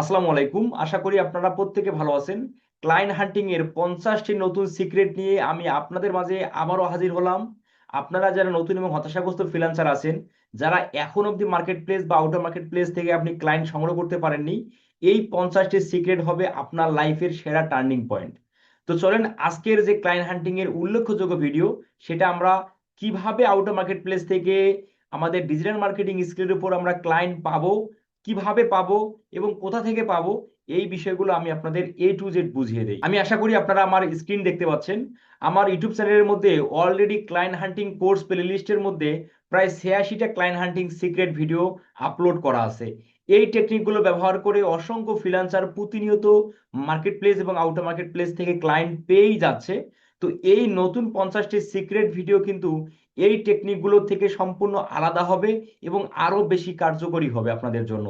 আসসালামু আলাইকুম। আশা করি আপনারা প্রত্যেকে ভালো আছেন। ক্লায়েন্ট হান্টিং এর পঞ্চাশটি নতুন সিক্রেট নিয়ে আমি আপনাদের মাঝে আবারও হাজির হলাম। আপনারা যারা নতুন এবং হতাশাগ্রস্ত ফ্রিল্যান্সার আছেন, যারা এখন অবধি মার্কেট প্লেস বা আউটার মার্কেট প্লেস থেকে আপনি ক্লায়েন্ট সংগ্রহ করতে পারেননি, এই পঞ্চাশটি সিক্রেট হবে আপনার লাইফের সেরা টার্নিং পয়েন্ট তো চলেন আজকের যে ক্লায়েন্ট হান্টিং এর উল্লেখযোগ্য ভিডিও সেটা আমরা কীভাবে আউটার মার্কেট প্লেস থেকে আমাদের ডিজিটাল মার্কেটিং স্কিলের উপর আমরা ক্লায়েন্ট পাবো কীভাবে পাবো এবং কোথা থেকে পাবো, এই বিষয়গুলো আমি আপনাদের এ টু জেড বুঝিয়ে দিই। আমি আশা করি আপনারা আমার স্ক্রিন দেখতে পাচ্ছেন। আমার ইউটিউব চ্যানেলের মধ্যে already client hunting course play লিস্টের মধ্যে প্রায় ছিয়াশিটা client hunting secret video upload করা আছে। এই টেকনিকগুলো ব্যবহার করে অসংখ্য ফ্রিল্যান্সার প্রতিনিয়ত মার্কেট প্লেস এবং আউটার মার্কেট প্লেস থেকে ক্লায়েন্ট পেয়েই যাচ্ছে। তো এই নতুন পঞ্চাশটি সিক্রেট ভিডিও কিন্তু এই টেকনিকগুলো থেকে সম্পূর্ণ আলাদা হবে এবং আরও বেশি কার্যকরী হবে আপনাদের জন্য।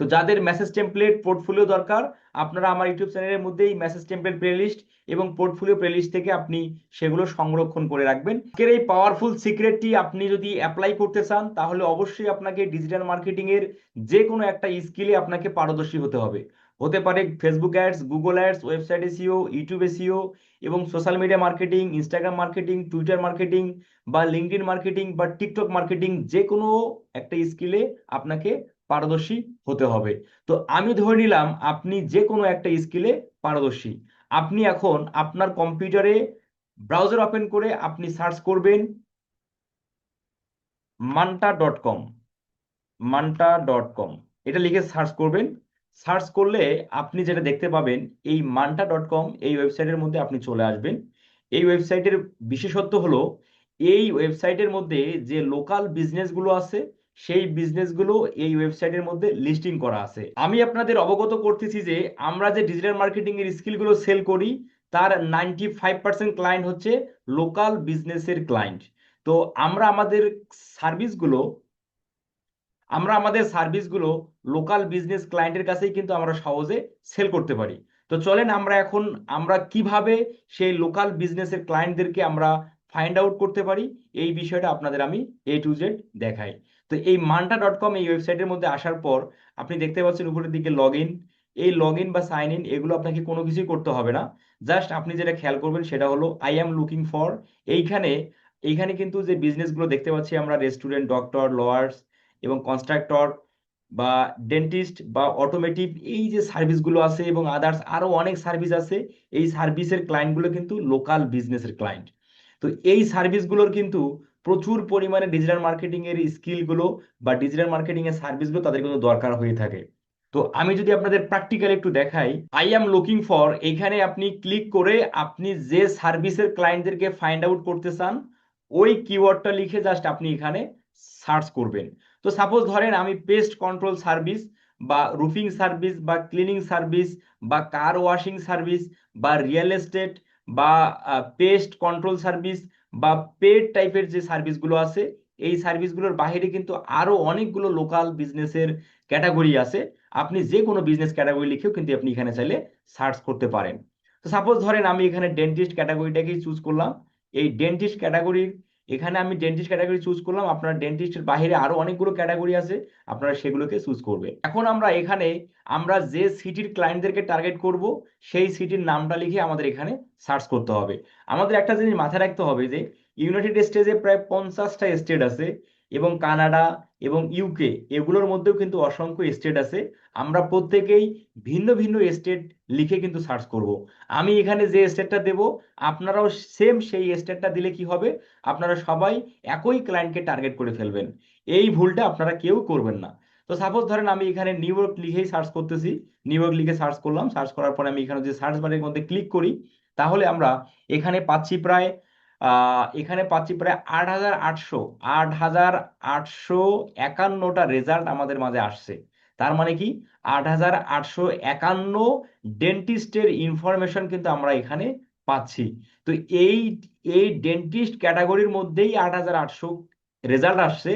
তো যাদের মেসেজ টেমপ্লেট পোর্টফোলিও দরকার, আপনারা আমার ইউটিউব চ্যানেলের মধ্যেই মেসেজ টেমপ্লেট প্লেলিস্ট এবং পোর্টফোলিও প্লেলিস্ট থেকে আপনি সেগুলো সংরক্ষণ করে রাখবেন। আজকের এই পাওয়ারফুল সিক্রেটটি আপনি যদি অ্যাপ্লাই করতে চান, তাহলে অবশ্যই আপনাকে ডিজিটাল মার্কেটিং এর যে কোনো একটা স্কিলে আপনাকে পারদর্শী হতে হবে। হতে পারে Facebook ads Google ads website SEO YouTube SEO এবং social media marketing Instagram marketing Twitter marketing বা লিঙ্কডিন মার্কেটিং বা টিকটক মার্কেটিং যে কোনো একটা স্কিলে আপনাকে পারদর্শী হতে হবে। তো আমি ধরে নিলাম আপনি যে কোনো একটা স্কিলে পারদর্শী। আপনি এখন আপনার কম্পিউটারে ব্রাউজার ওপেন করে আপনি সার্চ করবেন manta dot com manta dot com এটা লিখে সার্চ করবেন। সার্চ করলে আপনি যেটা দেখতে পাবেন, এই মান্টা ডট কম এই ওয়েবসাইটের মধ্যে আপনি চলে আসবেন। এই ওয়েবসাইটের বিশেষত্ব হলো, এই ওয়েবসাইটের মধ্যে যে লোকাল বিজনেসগুলো আছে, সেই বিজনেসগুলো এই ওয়েবসাইটের মধ্যে লিস্টিং করা আছে। আমি আপনাদের অবগত করতেছি যে, আমরা যে ডিজিটাল মার্কেটিং এর স্কিলগুলো সেল করি, তার নাইনটি ফাইভ পার্সেন্ট ক্লায়েন্ট হচ্ছে লোকাল বিজনেসের ক্লায়েন্ট। তো আমরা আমাদের সার্ভিসগুলো আমরা আমাদের সার্ভিসগুলো লোকাল বিজনেস ক্লায়েন্টের কাছেই কিন্তু আমরা সহজে সেল করতে পারি। তো চলেন আমরা এখন আমরা কীভাবে সেই লোকাল বিজনেসের ক্লায়েন্টদেরকে আমরা ফাইন্ড আউট করতে পারি, এই বিষয়টা আপনাদের আমি এ টু জেড দেখাই। তো এই মান্টা ডট কম এই ওয়েবসাইটের মধ্যে আসার পর আপনি দেখতে পাচ্ছেন উপরের দিকে লগ ইন এই লগ ইন বা সাইন ইন এগুলো আপনাকে কোনো কিছুই করতে হবে না। জাস্ট আপনি যেটা খেয়াল করবেন সেটা হলো আই অ্যাম লুকিং ফর এইখানে এইখানে কিন্তু যে বিজনেসগুলো দেখতে পাচ্ছি আমরা রেস্টুরেন্ট ডক্টর লয়ার্স এবং কনস্ট্রাক্টর বা ডেন্টিস্ট বা অটোমেটিভ এই যে সার্ভিসগুলো আছে এবং আদার্স আরও অনেক সার্ভিস আছে, এই সার্ভিসের ক্লায়েন্টগুলো কিন্তু লোকাল বিজনেসের ক্লায়েন্ট তো এই সার্ভিসগুলোর কিন্তু প্রচুর পরিমাণে ডিজিটাল মার্কেটিং এর স্কিলগুলো বা ডিজিটাল মার্কেটিং এর সার্ভিসগুলো তাদের কিন্তু দরকার হয়ে থাকে। তো আমি যদি আপনাদের প্র্যাকটিক্যাল একটু দেখাই আই অ্যাম লুকিং ফর এইখানে আপনি ক্লিক করে আপনি যে সার্ভিসের ক্লায়েন্টদেরকে ফাইন্ড আউট করতে চান, ওই কিওয়ার্ডটা লিখে জাস্ট আপনি এখানে সার্চ করবেন। তো সাপোজ ধরেন আমি পেস্ট কন্ট্রোল সার্ভিস বা রুফিং সার্ভিস বা ক্লিনিং সার্ভিস বা কার ওয়াশিং সার্ভিস বা রিয়েল এস্টেট বা পেস্ট কন্ট্রোল সার্ভিস বা পেড টাইপের যে সার্ভিসগুলো আছে, এই সার্ভিসগুলোর বাইরে কিন্তু আরও অনেকগুলো লোকাল বিজনেসের ক্যাটাগরি আছে। আপনি যে কোনো বিজনেস ক্যাটাগরি লিখেও কিন্তু আপনি এখানে চাইলে সার্চ করতে পারেন। তো সাপোজ ধরেন আমি এখানে ডেন্টিস্ট ক্যাটাগরিটাকেই চুজ করলাম। এই ডেন্টিস্ট ক্যাটাগরির এখানে আমি ডেন্টিস্ট ক্যাটাগরি চুজ করলাম, আপনার ডেন্টিস্টের বাইরে আরও অনেকগুলো ক্যাটাগরি আছে, আপনারা সেগুলোকে চুজ করবে এখন আমরা এখানে, আমরা যে সিটির ক্লায়েন্টদেরকে টার্গেট করব, সেই সিটির নামটা লিখে আমাদের এখানে সার্চ করতে হবে। আমাদের একটা জিনিস মাথায় রাখতে হবে যে ইউনাইটেড স্টেটসে প্রায় পঞ্চাশটা স্টেট আছে এবং কানাডা এবং ইউকে এগুলোর মধ্যেও কিন্তু অসংখ্য স্টেট আছে। আমরা প্রত্যেকেই ভিন্ন ভিন্ন স্টেট লিখে কিন্তু সার্চ করব। আমি এখানে যে স্টেটটা দেব, আপনারাও সেম সেই স্টেটটা দিলে কি হবে? আপনারা সবাই একই ক্লায়েন্টকে টার্গেট করে ফেলবেন। এই ভুলটা আপনারা কেউ করবেন না। তো সাপোজ ধরেন আমি এখানে নিউ ইয়র্ক লিখেই সার্চ করতেছি। নিউ ইয়র্ক লিখে সার্চ করলাম। সার্চ করার পরে আমি এখানে যে সার্চ বারের মধ্যে ক্লিক করি, তাহলে আমরা এখানে পাচ্ছি প্রায় এখানে পাচ্ছি প্রায় আট হাজার আটশো, আট হাজার আটশো একান্নটা রেজাল্ট আমাদের মাঝে আসছে। তার মানে কি? আট হাজার আটশো একান্ন ডেন্টিস্টের ইনফরমেশন কিন্তু আমরা এখানে পাচ্ছি। তো এই এই ডেন্টিস্ট ক্যাটাগরির মধ্যেই আট হাজার আটশো রেজাল্ট আসছে।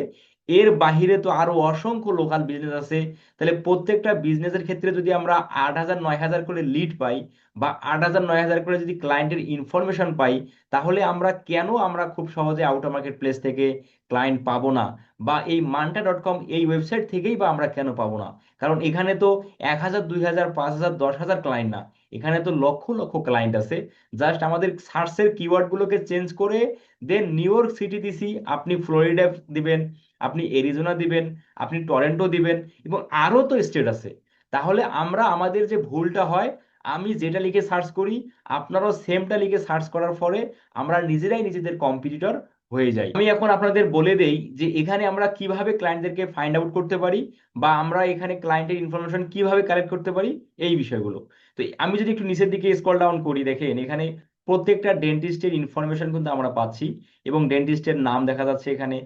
এর বাহিরে তো আরও অসংখ্য লোকাল বিজনেস আছে। তাহলে প্রত্যেকটা বিজনেসের ক্ষেত্রে যদি আমরা আট হাজার, নয় হাজার করে লিড পাই বা আট হাজার, নয় হাজার করে যদি ক্লায়েন্টের ইনফরমেশন পাই, তাহলে আমরা কেন আমরা খুব সহজে আউটার মার্কেট প্লেস থেকে ক্লায়েন্ট পাবো না? বা এই মান্টা ডট কম এই ওয়েবসাইট থেকেই বা আমরা কেন পাবো না? কারণ এখানে তো এক হাজার, দুই হাজার, পাঁচ হাজার, দশ হাজার ক্লায়েন্ট না। এখানে তো লক্ষ লক্ষ ক্লায়েন্ট আছে। জাস্ট আমাদের সার্চের কিওয়ার্ডগুলোকে চেঞ্জ করে দেন নিউ ইয়র্ক সিটি দিছি আপনি ফ্লোরিডা দিবেন, আপনি এরিজোনা দিবেন, আপনি টরেন্টো দিবেন এবং আরও তো স্টেট আছে। তাহলে আমরা আমাদের যে ভুলটা হয়, আমি যেটা লিখে সার্চ করি, আপনারাও সেমটা লিখে সার্চ করার ফলে আমরা নিজেরাই নিজেদের কম্পিটিটর হয়ে যায়। আমি এখন আপনাদের বলে দেই যে এখানে আমরা কীভাবে ক্লায়েন্টদেরকে ফাইন্ড আউট করতে পারি বা আমরা এখানে ক্লায়েন্টের ইনফরমেশন কীভাবে কালেক্ট করতে পারি এই বিষয়গুলো। তো আমি যদি একটু নিচের দিকে স্কল ডাউন করি, দেখেন এখানে প্রত্যেকটা ডেন্টিস্টের ইনফরমেশন কিন্তু আমরা পাচ্ছি এবং ডেন্টিস্টের নাম দেখা যাচ্ছে এখানে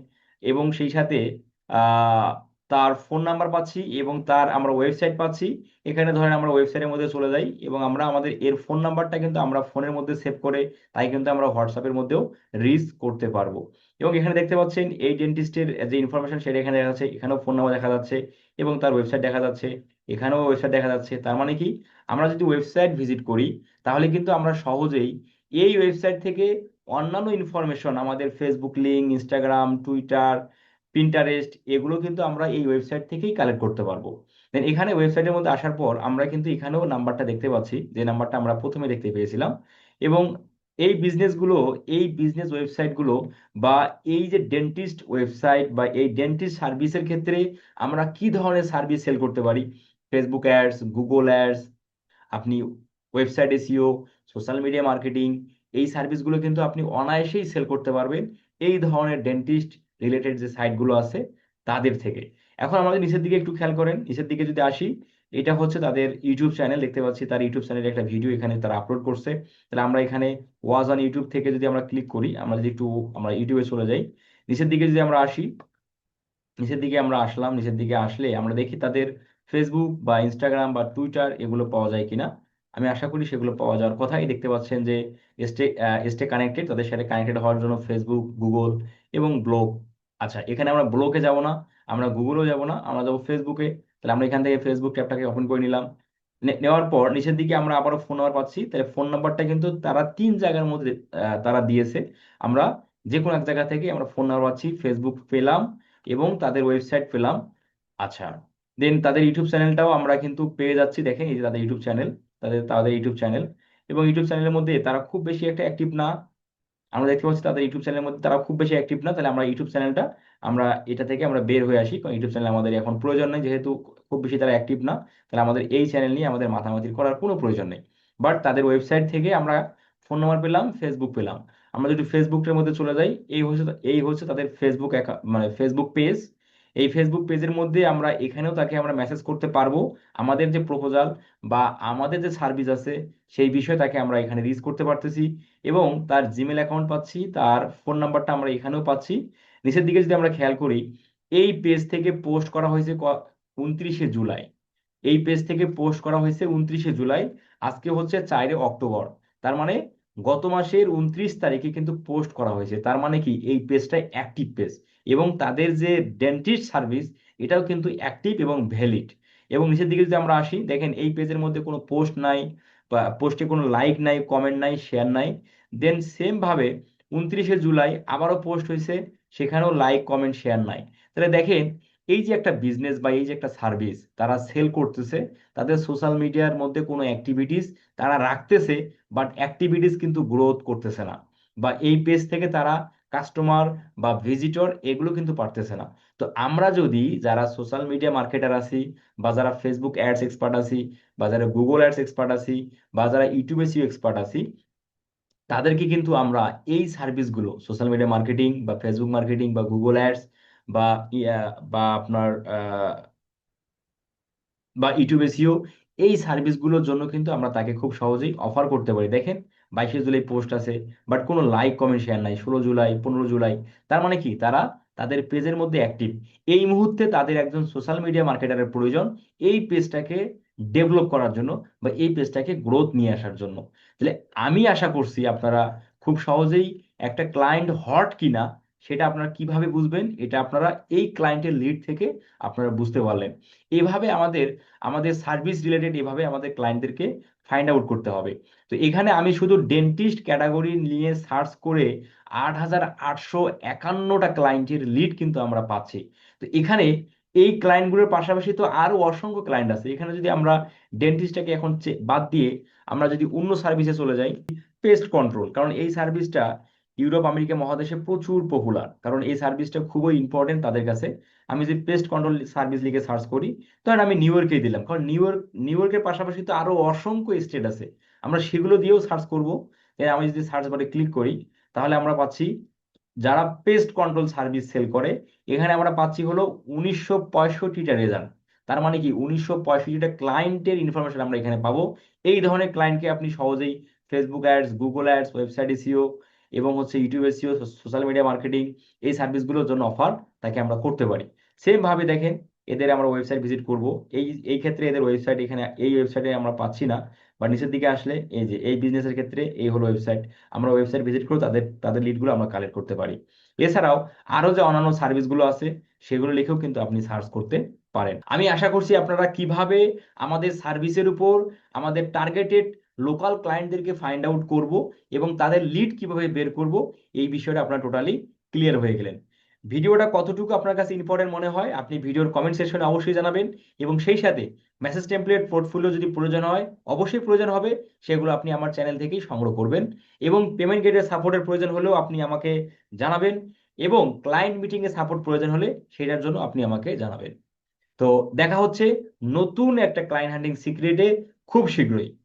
এবং সেই সাথে তার ফোন নাম্বার পাচ্ছি এবং তার আমরা ওয়েবসাইট পাচ্ছি। এখানে ধরেন আমরা ওয়েবসাইটের মধ্যে চলে যাই এবং আমরা আমাদের এর ফোন নাম্বারটা কিন্তু আমরা ফোনের মধ্যে সেভ করে তাই কিন্তু আমরা হোয়াটসঅ্যাপের মধ্যেও রিচ করতে পারব। এবং এখানে দেখতে পাচ্ছেন এই ডেন্টিস্টের যে ইনফরমেশন সেটা এখানে দেখা যাচ্ছে, এখানেও ফোন নাম্বার দেখা যাচ্ছে এবং তার ওয়েবসাইট দেখা যাচ্ছে, এখানেও ওয়েবসাইট দেখা যাচ্ছে। তার মানে কি? আমরা যদি ওয়েবসাইট ভিজিট করি, তাহলে কিন্তু আমরা সহজেই এই ওয়েবসাইট থেকে অন্যান্য ইনফরমেশন আমাদের Facebook link Instagram Twitter Pinterest এগুলো কিন্তু আমরা এই ওয়েবসাইট থেকেই কালেক্ট করতে পারব। দেন এখানে ওয়েবসাইটের মধ্যে আসার পর আমরা কিন্তু এখানেও নাম্বারটা দেখতে পাচ্ছি, যে নাম্বারটা আমরা প্রথমে দেখতে পেয়েছিলাম। এবং এই বিজনেসগুলো এই বিজনেস ওয়েবসাইটগুলো বা এই যে ডেন্টিস্ট ওয়েবসাইট বা এই ডেন্টিস্ট সার্ভিসের ক্ষেত্রে আমরা কি ধরনের সার্ভিস সেল করতে পারি? ফেসবুক অ্যাডস গুগল অ্যাডস আপনি website SEO social media marketing এই সার্ভিসগুলো কিন্তু আপনি অনায়াসেই সেল করতে পারবেন। এই ধরনের ডেন্টিস্ট রিলেটেড যে সাইটগুলো আছে, তাদের থেকে। এখন আমাদের নিচের দিকে একটু খেয়াল করেন। নিচের দিকে যদি আসি, এটা হচ্ছে তাদের ইউটিউব চ্যানেল দেখতে পাচ্ছি তার ইউটিউব চ্যানেলে একটা ভিডিও এখানে তারা আপলোড করছে। তাহলে আমরা এখানে ওয়াজ অন ইউটিউব থেকে যদি আমরা ক্লিক করি, আমরা যদি একটু, আমরা ইউটিউবে চলে যাই। নিচের দিকে যদি আমরা আসি, নিচের দিকে আমরা আসলাম, নিচের দিকে আসলে আমরা দেখি তাদের ফেসবুক বা ইনস্টাগ্রাম বা টুইটার এগুলো পাওয়া যায় কিনা। আমি আশা করি সেগুলো পাওয়া যাওয়ার কথাই। দেখতে পাচ্ছেন যে স্টে স্টে কানেক্টেড তাদের সাথে কানেক্টেড হওয়ার জন্য ফেসবুক গুগল এবং ব্লগ আচ্ছা এখানে আমরা ব্লগে যাব না, আমরা গুগলেও যাব না, আমরা যাব ফেসবুকে তাহলে আমরা এখান থেকে ফেসবুক ট্যাবটাকে ওপেন করে নিলাম। নেওয়ার পর নিচের দিকে আমরা আবারও ফোন নাম্বার পাচ্ছি। তাহলে ফোন নাম্বারটা কিন্তু তারা তিন জায়গার মধ্যে তারা দিয়েছে। আমরা যে কোনো এক জায়গা থেকে আমরা ফোন নাম্বার পাচ্ছি ফেসবুক পেলাম এবং তাদের ওয়েবসাইট পেলাম। আচ্ছা দেন তাদের ইউটিউব চ্যানেলটাও আমরা কিন্তু পেয়ে যাচ্ছি। দেখেন এই যে তাদের ইউটিউব চ্যানেল তাদের তাদের ইউটিউব চ্যানেল এবং ইউটিউব চ্যানেলের মধ্যে তারা খুব বেশি একটা অ্যাক্টিভ না। আমরা দেখতে পাচ্ছি তাদের ইউটিউব চ্যানেলের মধ্যে তারা খুব বেশি অ্যাক্টিভ না, তাহলে আমরা ইউটিউব চ্যানেলটা আমরা এটা থেকে আমরা বের হয়ে আসি, কারণ ইউটিউব চ্যানেল আমাদের এখন প্রয়োজন নেই, যেহেতু খুব বেশি তারা অ্যাক্টিভ না, তাহলে আমাদের এই চ্যানেল নিয়ে আমাদের মাথামাতি করার কোনো প্রয়োজন নেই। বাট তাদের ওয়েবসাইট থেকে আমরা ফোন নাম্বার পেলাম ফেসবুক পেলাম। আমরা যদি ফেসবুকের মধ্যে চলে যাই, এই হচ্ছে এই হচ্ছে তাদের ফেসবুক মানে ফেসবুক পেজ এই ফেসবুক পেজের মধ্যে আমরা এখানেও তাকে আমরা মেসেজ করতে পারব। আমাদের যে প্রপোজাল বা আমাদের যে সার্ভিস আছে, সেই বিষয়ে তাকে আমরা এখানে রিচ করতে পারতেছি এবং তার জিমেল অ্যাকাউন্ট পাচ্ছি, তার ফোন নাম্বারটা আমরা এখানেও পাচ্ছি। নিচের দিকে যদি আমরা খেয়াল করি, এই পেজ থেকে পোস্ট করা হয়েছে উনত্রিশে জুলাই। এই পেজ থেকে পোস্ট করা হয়েছে উনত্রিশে জুলাই, আজকে হচ্ছে চারে অক্টোবর। তার মানে গত মাসের উনত্রিশ তারিখে কিন্তু পোস্ট করা হয়েছে। তার মানে কি? এই পেজটা অ্যাক্টিভ পেজ এবং তাদের যে ডেন্টিস্ট সার্ভিস এটাও কিন্তু অ্যাক্টিভ এবং ভ্যালিড এবং নিচের দিকে যদি আমরা আসি, দেখেন এই পেজের মধ্যে কোনো পোস্ট নাই বা পোস্টে কোনো লাইক নাই কমেন্ট নাই শেয়ার নাই। দেন সেমভাবে উনত্রিশে জুলাই আবারও পোস্ট হয়েছে, সেখানেও লাইক কমেন্ট শেয়ার নাই। তাহলে দেখেন এই যে একটা বিজনেস বা এই যে একটা সার্ভিস তারা সেল করতেছে, তাদের সোশ্যাল মিডিয়ার মধ্যে কোনো অ্যাক্টিভিটিস তারা রাখতেছে বাট অ্যাক্টিভিটিস কিন্তু গ্রোথ করতেছে না। বা এই পেজ থেকে তারা কাস্টমার বা ভিজিটর এগুলো কিন্তু পারতেছে না। তো আমরা যদি যারা সোশ্যাল মিডিয়া মার্কেটার আছি বা যারা ফেসবুক অ্যাডস এক্সপার্ট আছি বা যারা গুগল অ্যাডস এক্সপার্ট আছি বা যারা ইউটিউবে সিও এক্সপার্ট আছি, তাদেরকে কিন্তু আমরা এই সার্ভিসগুলো সোশ্যাল মিডিয়া মার্কেটিং বা ফেসবুক মার্কেটিং বা গুগল অ্যাডস বা বা আপনার বা ইউটিউবে সিও এই সার্ভিসগুলোর জন্য কিন্তু আমরা তাকে খুব সহজেই অফার করতে পারি। দেখেন, বাইশে জুলাই পোস্ট আছে বাট কোনো লাইক কমেন্ট শেয়ার নাই। ষোলো জুলাই, পনেরো জুলাই, তার মানে কি? তারা তাদের পেজের মধ্যে অ্যাক্টিভ এই মুহূর্তে তাদের একজন সোশ্যাল মিডিয়া মার্কেটারের প্রয়োজন এই পেজটাকে ডেভেলপ করার জন্য বা এই পেজটাকে গ্রোথ নিয়ে আসার জন্য। তাহলে আমি আশা করছি আপনারা খুব সহজেই একটা ক্লায়েন্ট হট কিনা সেটা আপনারা কীভাবে বুঝবেন? এটা আপনারা এই ক্লায়েন্টের লিড থেকে আপনারা বুঝতে পারলেন। এভাবে আমাদের আমাদের সার্ভিস রিলেটেড এভাবে আমাদের ক্লায়েন্টদেরকে ফাইন্ড আউট করতে হবে। তো এখানে আমি শুধু ডেন্টিস্ট ক্যাটাগরি নিয়ে সার্চ করে আট হাজার আটশো একান্নটা ক্লায়েন্টের লিড কিন্তু আমরা পাচ্ছি। তো এখানে এই ক্লায়েন্টগুলোর পাশাপাশি তো আরও অসংখ্য ক্লায়েন্ট আছে। এখানে যদি আমরা ডেন্টিস্টটাকে এখন বাদ দিয়ে আমরা যদি অন্য সার্ভিসে চলে যাই পেস্ট কন্ট্রোল কারণ এই সার্ভিসটা ইউরোপ, আমেরিকা মহাদেশে প্রচুর পপুলার কারণ এই সার্ভিসটা খুবই ইম্পর্টেন্ট তাদের কাছে। আমি যদি পেস্ট কন্ট্রোল সার্ভিস লিখে সার্চ করি তখন আমি নিউ ইয়র্কেই দিলাম, কারণ নিউ ইয়র্ক নিউ ইয়র্কের পাশাপাশি তো আরও অসংখ্য স্টেট আছে। আমরা সেগুলো দিয়েও সার্চ করব। আমি যদি সার্চ বারে ক্লিক করি, তাহলে আমরা পাচ্ছি যারা পেস্ট কন্ট্রোল সার্ভিস সেল করে, এখানে আমরা পাচ্ছি হলো উনিশশো পঁয়ষট্টিটা রেজাল্ট তার মানে কি? উনিশশো পঁয়ষট্টিটা ক্লায়েন্টের ইনফরমেশন আমরা এখানে পাবো। এই ধরনের ক্লায়েন্টকে আপনি সহজেই Facebook ads Google ads website SEO এবং হচ্ছে YouTube SEO social media marketing এই সার্ভিসগুলোর জন্য অফার তাকে আমরা করতে পারি। সেম ভাবে দেখেন, এদের আমরা ওয়েবসাইট ভিজিট করব। এই এই ক্ষেত্রে এদের ওয়েবসাইট এখানে, এই ওয়েবসাইটে আমরা পাচ্ছি না। বা নিচের দিকে আসলে এই যে, এই বিজনেসের ক্ষেত্রে এই হলো ওয়েবসাইট আমরা ওয়েবসাইট ভিজিট করে তাদের তাদের লিডগুলো আমরা কালেক্ট করতে পারি। এছাড়াও আরও যে অন্যান্য সার্ভিসগুলো আছে, সেগুলো লিখেও কিন্তু আপনি সার্চ করতে পারেন। আমি আশা করছি আপনারা কীভাবে আমাদের সার্ভিসের উপর আমাদের টার্গেটেড লোকাল ক্লায়েন্টদেরকে ফাইন্ড আউট করব এবং তাদের লিড কীভাবে বের করব, এই বিষয়টা আপনারা টোটালি ক্লিয়ার হয়ে গেলেন। ভিডিওটা কতটুকু আপনার কাছে ইম্পর্টেন্ট মনে হয়, আপনি ভিডিওর কমেন্ট সেকশনে অবশ্যই জানাবেন এবং সেই সাথে মেসেজ টেমপ্লেট পোর্টফোলিও যদি প্রয়োজন হয়, অবশ্যই প্রয়োজন হবে, সেগুলো আপনি আমার চ্যানেল থেকেই সংগ্রহ করবেন এবং পেমেন্ট গেটের সাপোর্টের প্রয়োজন হলেও আপনি আমাকে জানাবেন এবং ক্লায়েন্ট মিটিং এ সাপোর্ট প্রয়োজন হলে সেটার জন্য আপনি আমাকে জানাবেন। তো দেখা হচ্ছে নতুন একটা ক্লায়েন্ট হ্যান্ডিং সিক্রেটে খুব শীঘ্রই।